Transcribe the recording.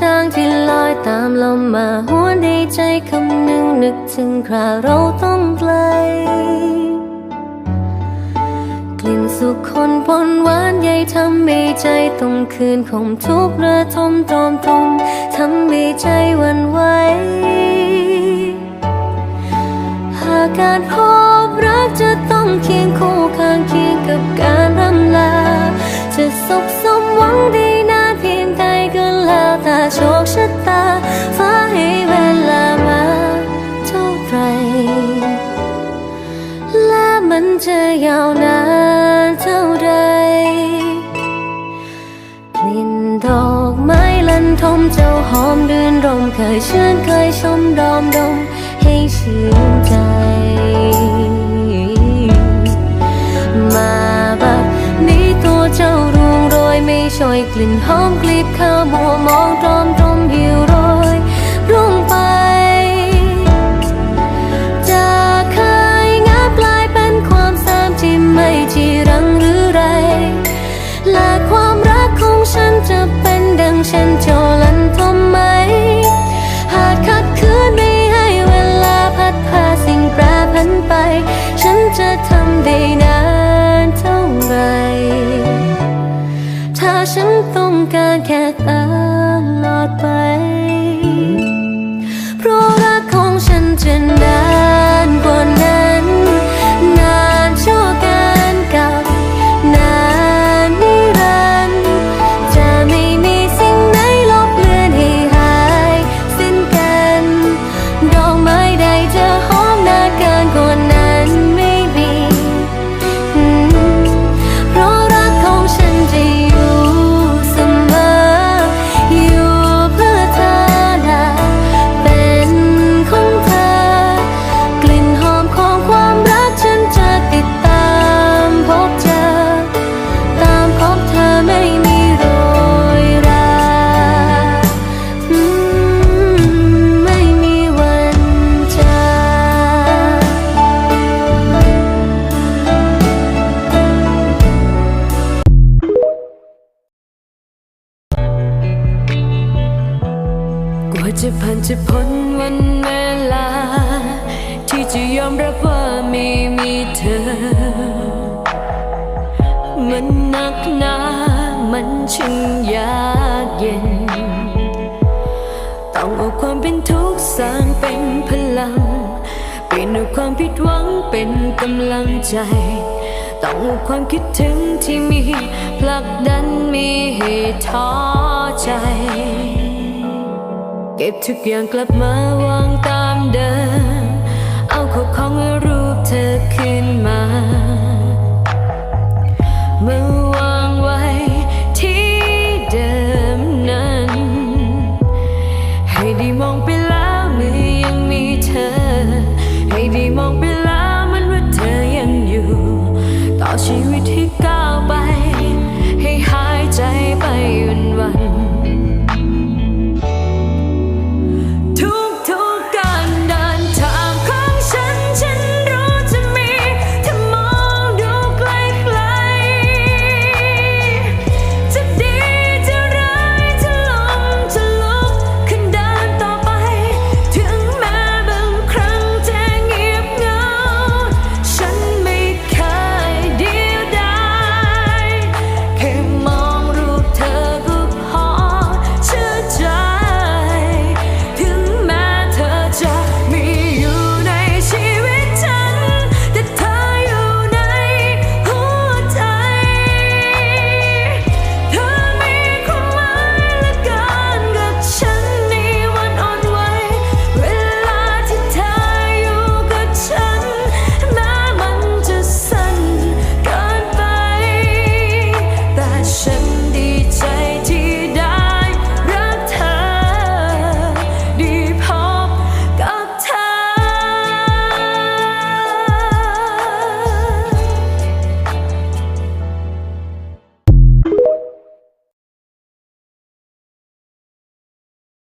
จางที่ลอยตามลมมาหวนในใจคำหนึ่งนึกถึงคราเราต้องไกล กลิ่นสุขคนปนหวานใยทำให้ใจต้องคืนคงทุกระทมตอมตมทำให้ใจวันไหวหากการพบรักจะต้องเคียงคู่ข้างเคียงกับการรำลา จะสบสมหวังดี โชคชะตา ฟ้าให้เวลามาเท่าไร และมันจะยาวนานเท่าไร กลิ่นดอกไม้ลันทมเจ้าหอมเดือนรมเคยชื่นเคยชมดอมดมให้ชื่นใจช่วยกลิ่นหอมกลีบข้าวมัวมองตรง จะพ้นวันเวลา ที่จะยอมรับว่าไม่มีเธอ มันหนักหนามันช่างยากเย็น ต้องเอาความเป็นทุกข์สร้างเป็นพลัง เปลี่ยนเอาความผิดหวังเป็นกำลังใจ ต้องเอาความคิดถึงที่มีผลักดันมีให้ท้อใจ เก็บทุกอย่างกลับมาวางตามเดิม เอาขออของรูปเธอขึ้นมาเมื่อ